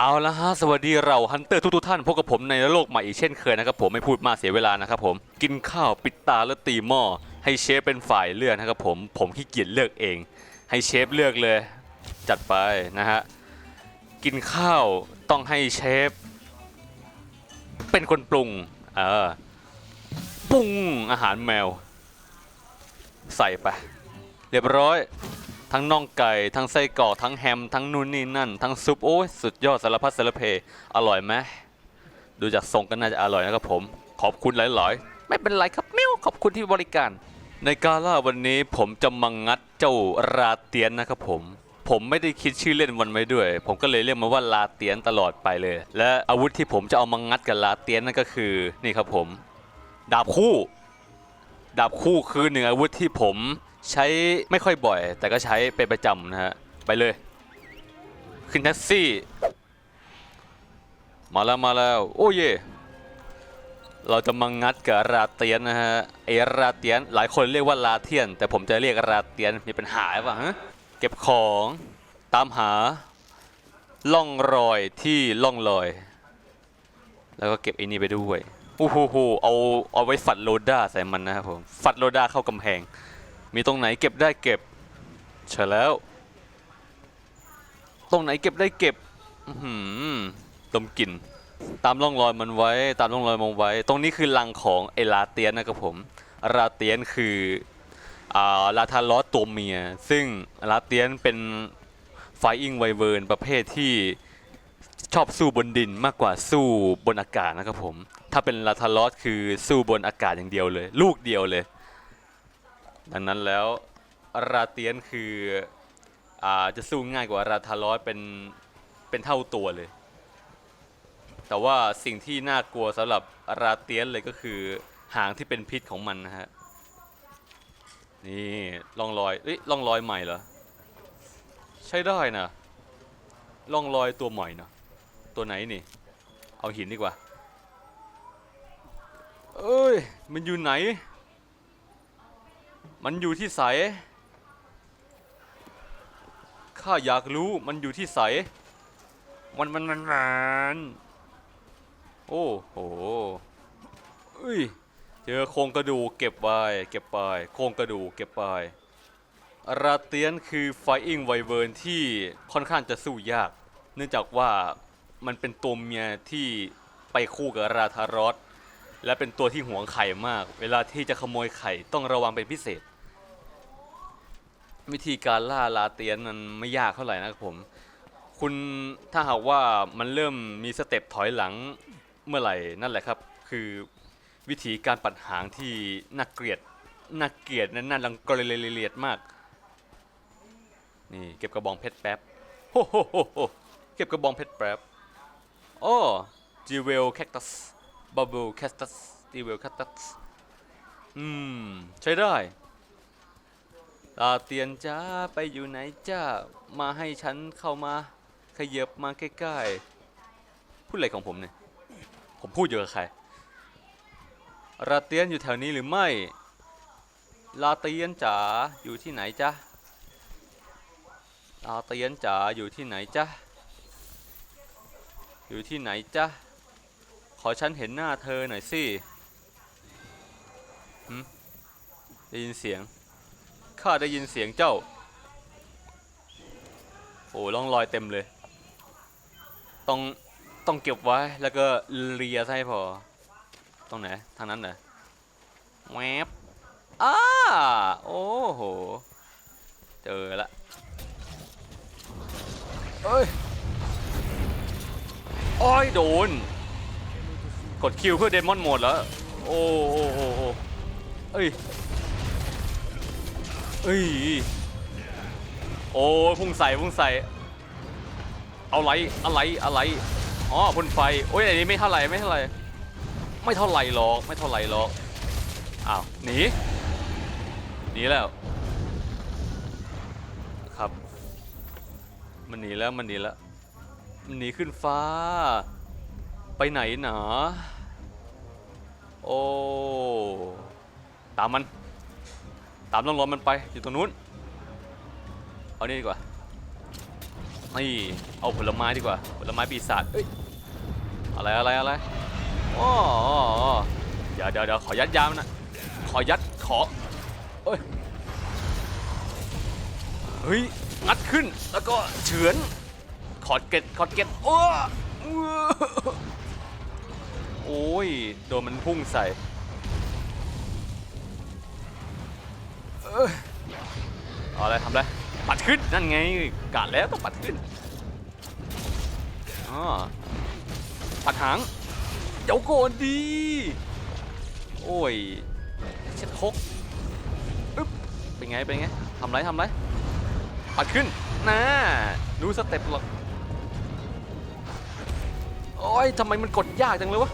เอาละฮะสวัสดีเราฮันเตอร์ทุกๆท่านพบกับผมในโลกใหม่อีกเช่นเคยนะครับผมไม่พูดมากเสียเวลานะครับผมกินข้าวปิดตาแล้วตีหม้อให้เชฟเป็นฝ่ายเลือกนะครับผมผมขี้เกียจเลือกเอง ให้เชฟเลือกเลย จัดไปนะฮะกินข้าวต้องให้เชฟ เป็นคนปรุงเออปรุงอาหารแมว ใส่ไป เรียบร้อย ทั้งน่องไก่ทั้งไส้กรอกทั้งแฮม ทั้งนู่นนี่นั่น ทั้งซุปโอ้ยสุดยอดสารพัดสารเพอร่อยไหมดูจากทรงก็น่าจะอร่อยนะครับผม ขอบคุณหลายๆ ไม่เป็นไรครับมิวขอบคุณที่บริการ ในกาล่าวันนี้ผมจะมางัดเจ้าราเตียนนะครับผม ผมไม่ได้คิดชื่อเล่นมันไว้ด้วย ผมก็เลยเรียกมันว่าลาเตียนตลอดไปเลย และอาวุธที่ผมจะเอามางัดกับลาเตียนนั่นก็คือนี่ครับผม ดาบคู่ ดาบคู่คือหนึ่งอาวุธที่ผม ใช้ไม่ค่อยบ่อย แต่ก็ใช้เป็นประจำนะฮะ ไปเลย ขึ้นแท็กซี่ มาแล้วมาแล้ว โอ้เย เราจะมางัดกับราเตียนนะฮะไอราเตียนหลายคนเรียกว่าลาเทียน แต่ผมจะเรียกราเตียนมีปัญหาป่าฮะเก็บของตามหาล่องรอยที่ล่องรอย แล้วก็เก็บไอ้นี่ไปด้วยโอ้โหโหเอาเอาไว้ฝัดโลด้าใส่มันนะครับผมฝัดโลด้าเข้ากำแพง มีตรงไหนเก็บได้เก็บเฉยแล้ว ตรงไหนเก็บได้เก็บหือดมกลิ่นตามร่องรอยมันไว้ ตามร่องรอยมันไว้ ตรงนี้คือรังของไอลาเตียนนะครับผมลาเตียนคืออ่าลาทารอสตัวเมีย ซึ่งลาเตียนเป็นไฟอิงไวเวิร์นประเภทที่ชอบสู้บนดินมากกว่าสู้บนอากาศนะครับผม ถ้าเป็นลาทารอสคือสู้บนอากาศอย่างเดียวเลย ลูกเดียวเลย ดังนั้นแล้วราเตียนคืออ่าจะสู้ง่ายกว่าราทาร้อสเป็นเป็นเท่าตัวเลย แต่ว่าสิ่งที่น่ากลัวสำหรับราเตียนเลยก็คือหางที่เป็นพิษของมันนะฮะนี่ร่องรอยเอ้ยร่องรอยใหม่เหรอใช้ได้นะล่องรอยตัวใหม่เนอะตัวไหนนี่ เอาหินดีกว่าเอ้ยมันอยู่ไหน มันอยู่ที่ใส ข้าอยากรู้มันอยู่ที่ใส มันมันมันมันโอ้โหเอ้ย เจอโครงกระดูกเก็บไปเก็บไปโครงกระดูกเก็บไปราเตียนคือไฟอิงไวเวิร์นที่ค่อนข้างจะสู้ยาก เนื่องจากว่ามันเป็นตัวเมียที่ไปคู่กับราธารอสและเป็นตัวที่หวงไข่มาก เวลาที่จะขโมยไข่ต้องระวังเป็นพิเศษ วิธีการล่าลาเตียนมันไม่ยากเท่าไหร่นะครับผม คุณถ้าหากว่ามันเริ่มมีสเต็ปถอยหลังเมื่อไหร่นั่นแหละครับ คือวิธีการปัดหางที่น่าเกลียดน่าเกลียดนั่นน่ารังเกลียดมาก นี่เก็บกระบองเพชรแป๊บโฮโฮโฮโฮเก็บกระบองเพชรแป๊บโอ้จีเวลแคคตัสบับเบิลแคคตัสจีเวลแคคตัสอืม ใช้ได้ ลาเตียนจ้าไปอยู่ไหนจ้ามาให้ฉันเข้ามาขยับมาใกล้ๆพูดอะไรของผมเนี่ยผมพูดอยู่กับใครลาเตียนอยู่แถวนี้หรือไม่ลาเตียนจ๋าอยู่ที่ไหนจ๊ะลาเตียนจ๋าอยู่ที่ไหนจ๊ะอยู่ที่ไหนจ๊ะขอฉันเห็นหน้าเธอหน่อยสิได้ยินเสียง ข้าได้ยินเสียงเจ้า โอ้ร่องรอยเต็มเลย ต้องต้องเก็บไว้แล้วก็เลียให้พอ ตรงไหน ทางนั้นเหรอแวบอ้าโอ้โห เจอละเอ้ยโอ้ยโดน กดคิวเพื่อเดมอนโหมดแล้ว โอ้โอ้โอ้โอ้เอ้ย เอ้ยโอ้ยพุ่งใส่พุ่งใส่ เอาไรอะไรอะไรอ๋อพ่นไฟโอ้ยอันนี้ไม่เท่าไหร่ไม่เท่าไหร่ไม่เท่าไหร่หรอกไม่เท่าไหร่หรอกอ้าวหนีหนีแล้ว ครับ มันหนีแล้วมันหนีแล้วมันหนีขึ้นฟ้า ไปไหนหนาโอ้ตามมัน ตามร่องรอยมันไปอยู่ตรงนู้น เอานี่ดีกว่า นี่เอาผลไม้ดีกว่า ผลไม้ปีศาจเอ้ย อะไรอะไรอะไรอ๋ออ๋อเดี๋ยวเดี๋ยวเดี๋ยวขอยัดยามนะขอยัดขอเอ้ย เฮ้ย งัดขึ้น แล้วก็เฉือน ขอดเกล็ดขอดเกล็ดโอ้โอ้ย โดนมันพุ่งใส่ เอ้ยเอาอะไรทำอะไรปัดขึ้นนั่นไงกะแล้วต้องปัดขึ้นอ๋อปัดหางเดี๋ยวก่อนดีโอ้ยเช็ดคกอึ๊บเป็นไงเป็นไงทำไรทำไรปัดขึ้นน่ารู้สเต็ปหรอกโอ้ยทำไมมันกดยากจังเลยวะ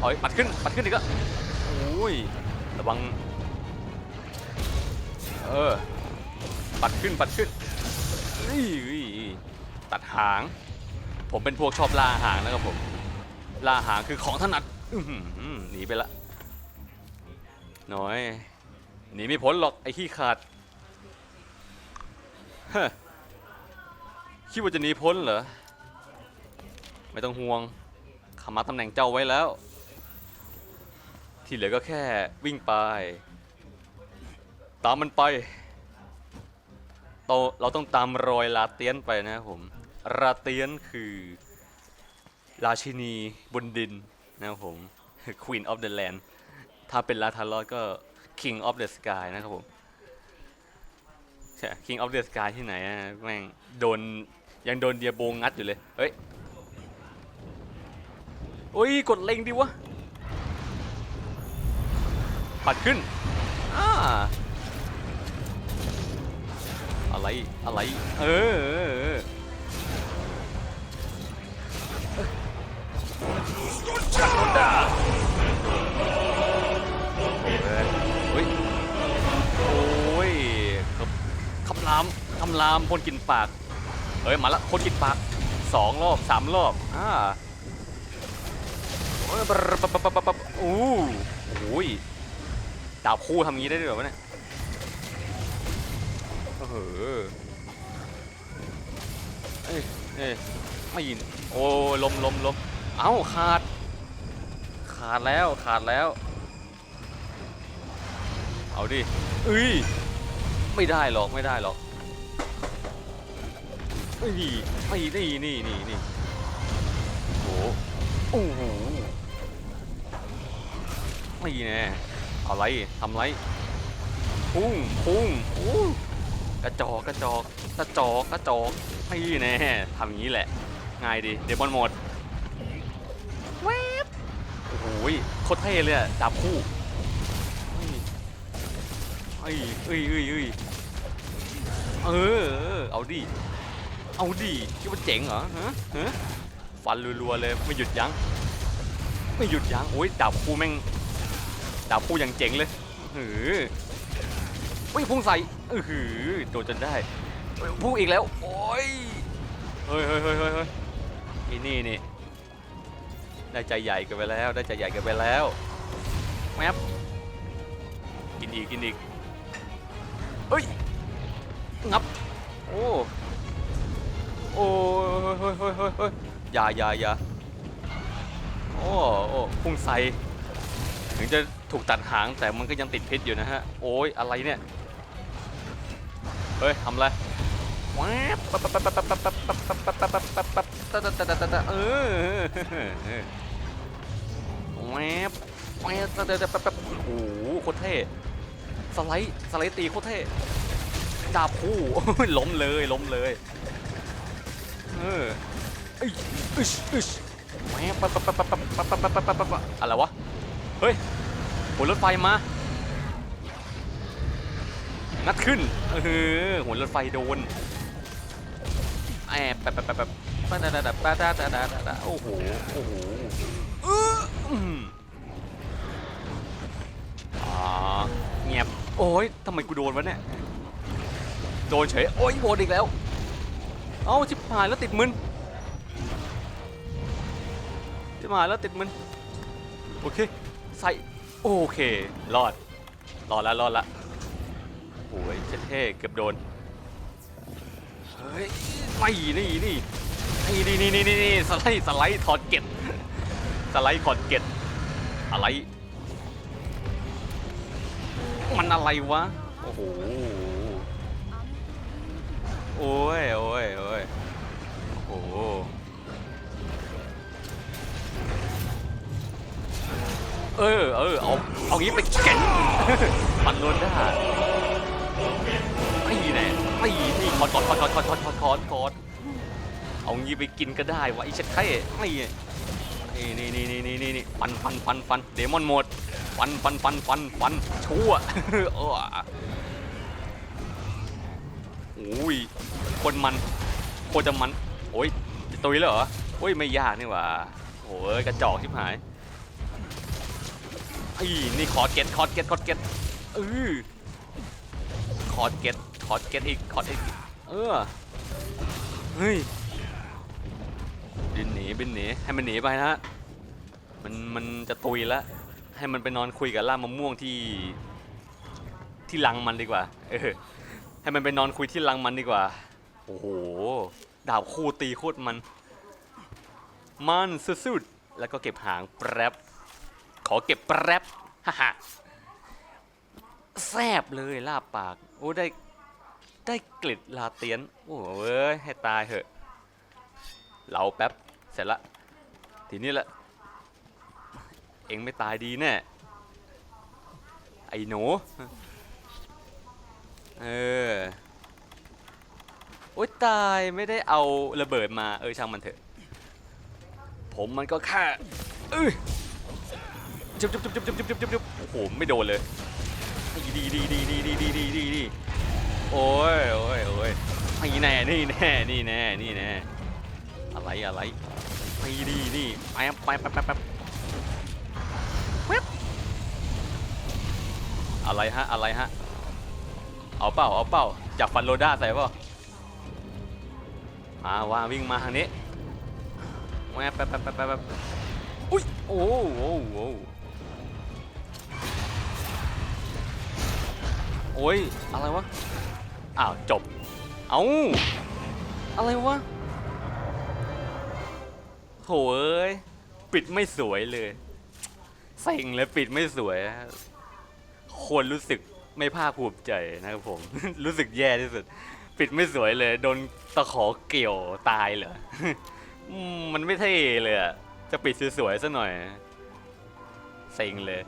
โอ้ยปัดขึ้นปัดขึ้นอีกแล้วโอ้ยระวัง เออ ปัดขึ้นปัดขึ้นอุ้ยตัดหาง ผมเป็นพวกชอบล่าหางนะครับผม ล่าหางคือของถนัดหนีไปละ น้อย หนีไม่พ้นหรอกไอ้ขี้ขาดคิดว่าจะหนีพ้นเหรอ ไม่ต้องห่วงขามาตำแหน่งเจ้าไว้แล้ว ที่เหลือก็แค่วิ่งไป ตามมันไปเราเราต้องตามรอยลาเตียนไปนะครับผมลาเตียนคือราชินีบนดินนะครับผม Queen of the Land ถ้าเป็นลาทารอดก็ King of the Sky นะครับผมใช่ King of the Sky ที่ไหนอะแม่งโดนยังโดนเดียโบงัดอยู่เลย เฮ้ยโอ้ย กดเล็งดิวะ ปัดขึ้น อ่า อะไรอะไรเออเออเออเฮ้ยโอ้ยครับคำรามคำรามพ่นกินปากเฮ้ยมาละพ่นกินปากสองรอบสามรอบอ่าโอ้ยโอ้ยดาบคู่ทำงี้ได้ด้วยเหรอวะเนี่ย เออเอ้ยเอ้ยไม่ยิน โอ้ยลมลมลมเอ้าขาด ขาดแล้วขาดแล้ว เอาดิเอ้ยไม่ได้หรอกไม่ได้หรอกเอ้ยไม่นี่นี่นี่นี่โอ้โหโอ้โหไม่แน่อะไรทำไรพุ่งพุ่งโอ้ กระจอกกระจอกกระจอกกระจอกไม่แน่ทำอย่างนี้แหละ ง่ายดีเดมอนโหมดแวบโอ้โหโคตรเท่เลยอะดาบคู่เอ้ยเอ้ยเอ้ยเอ้ยเออเออ เอาดิ เอาดิคิดว่าเจ๋งเหรอฮะฮะฟันรัวๆเลยไม่หยุดยั้งไม่หยุดยั้งโอ้ยดาบคู่แม่งดาบคู่อย่างเจ๋งเลยหือ ไม่พุ่งใส่เออหือโดนจนได้เฮ้ยพุ่งอีกแล้ว โอ้ย เฮ้ยเฮ้ยเฮ้ยเฮ้ยเฮ้ยนี่นี่นี่ได้ใจใหญ่กันไปแล้ว ได้ใจใหญ่กันไปแล้วแมปกินอีก กินอีกเฮ้ย งับ โอ้ โอ้เฮ้ยเฮ้ยเฮ้ยเฮ้ยอย่าอย่าอย่าโอ้โอ้พุ่งใส่ถึงจะถูกตัดหางแต่มันก็ยังติดพิษอยู่นะฮะ โอ้ยอะไรเนี่ย เฮ้ยทำอะไรแวบปั๊บปั๊บปั๊บปั๊บปั๊บปั๊บปั๊บปั๊บปั๊บปั๊บปั๊บปั๊บตะตะตะตะตะตะเออแวบแวบตะตะตะปั๊บปั๊บโอ้โหโคตรเท่สไลด์สไลด์ตีโคตรเท่ดาบคู่ล้มเลยล้มเลยเออเอ้ยอึชอึชแหมปั๊บปั๊บปั๊บปั๊บปั๊บปั๊บปั๊บปั๊บปั๊บปั๊บอะไรวะเฮ้ยหัวรถไฟมา งัดขึ้นเออหัวรถไฟโดนแอบแบบแบบแบบแบบปะดาดาดาปะดาดาดาดาโอ้โหโอ้โหเอออืมอ่าเงียบโอ้ยทำไมกูโดนวะเนี่ยโดนเฉยโอ้ยโดนอีกแล้วเอ้าชิบหายแล้วติดมึนชิบหายแล้วติดมึนโอเคใส่โอเครอดรอดแล้วรอดละ เท่เกือบโดน เฮ้ยไม่นี่นี่นี่นี่นี่นี่นี่สไลด์สไลด์ถอดเก็ตสไลด์ถอดเก็ตอะไร มันอะไรวะ โอ้โห โอ้ยโอ้ยโอ้ยโอ้โหเออเออเอาเอางี้ไปแก่นปันโดนได้ แน่ไอ้นี่คอนคอนคอนคอนคอนคอนคอนคอนคอนเอางี้ไปกินก็ได้วะไอ้เช็ดไข่ไอ้นี่นี่นี่นี่นี่นี่ฟันฟันฟันฟันเดมอนหมดฟันฟันฟันฟันฟันชั่วเออโอ้ยคนมันโคตรจะมันโอ้ยจะตุยแล้วเหรอโอ้ยไม่ยากนี่หว่าโอ้ยกระจอกชิบหายไอ้นี่คอร์ดเก็ตคอร์ดเก็ตคอร์ดเก็ตเออ อร์ดเก็ตคอร์ดเก็ตอีกคอร์ดอีกเออเฮ้ยบินหนีบินหนีให้มันหนีไปนะมันมันจะตุยแล้วให้มันไปนอนคุยกับล่ามมะม่วงที่ที่ลังมันดีกว่า เออ ให้มันไปนอนคุยที่ลังมันดีกว่า โอ้โห ดาบคู่ตีโคตรมัน มันสุดๆ แล้วก็เก็บหางแป๊บขอเก็บแป๊บฮ่าฮ่าแซบเลยลาบปาก โอ้ได้ได้กลิ่นลาเตียน โอ้เอ้ย ให้ตายเหอะ เราแป๊บ เสร็จละ ทีนี้ละ เองไม่ตายดีแน่ ไอ้หนู เออ โอ้ยตายไม่ได้เอาระเบิดมา เออช่างมันเถอะ ผมมันก็แค่เออจุบจุบจุบจุบจุบจุบจุบโอ้โห ไม่โดนเลย ดีดีดีดีดีดีดีดีดีโอ้ยโอ้ยโอ้ยนี่แน่นี่แน่นี่แน่นี่แน่อะไรอะไรไปดีนี่ไปไปไปไปไปแวบอะไรฮะอะไรฮะเอาเปล่าเอาเปล่าจับฟันโรด้าใส่เปล่ามาว่าวิ่งมาทางนี้แวบแป๊บแป๊บแป๊บแป๊บอุ้ยโอ้โห โอ้ย อะไรวะ อ้าว จบ เอ้าอะไรวะโถเอ้ยปิดไม่สวยเลยเซ็งเลยปิดไม่สวยควรรู้สึกไม่ภาคภูมิใจนะครับผม รู้สึกแย่ที่สุด ปิดไม่สวยเลย โดนตะขอเกี่ยวตายเหรอมมันไม่เท่เลยอะจะปิดสวยๆซะหน่อยเซ็งเลย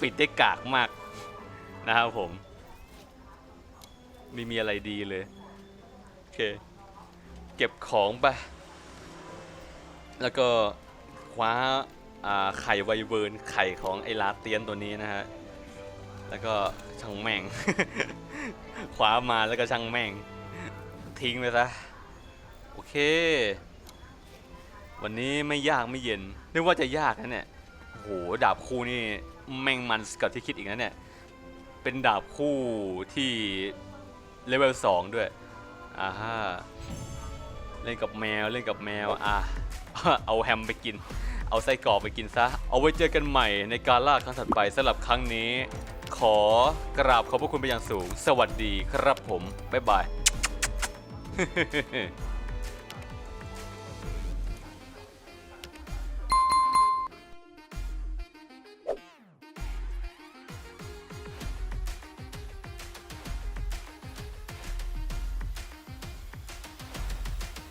ปิดได้กากมากนะครับผม ไม่มีอะไรดีเลย โอเค เก็บของไป แล้วก็คว้าไข่ไวเวิร์นไข่ของไอลาเตียนตัวนี้นะฮะ แล้วก็ช่างแม่ง คว้ามาแล้วก็ช่างแม่ง ทิ้งไปซะ โอเค วันนี้ไม่ยากไม่เย็น นึกว่าจะยากนะเนี่ยโหดาบคู่นี่แม่งมันกับที่คิดอีกนะเนี่ย เป็นดาบคู่ที่ เลเวล2ด้วยอ่าฮะเล่นกับแมวเล่นกับแมวอะเอาแฮมไปกิน เอาไส้กรอกไปกินซะ เอาไว้เจอกันใหม่ในการล่าครั้งถัดไปสำหรับครั้งนี้ ขอกราบขอบพระคุณไปนอย่างสูง สวัสดีครับผม บ๊ายบาย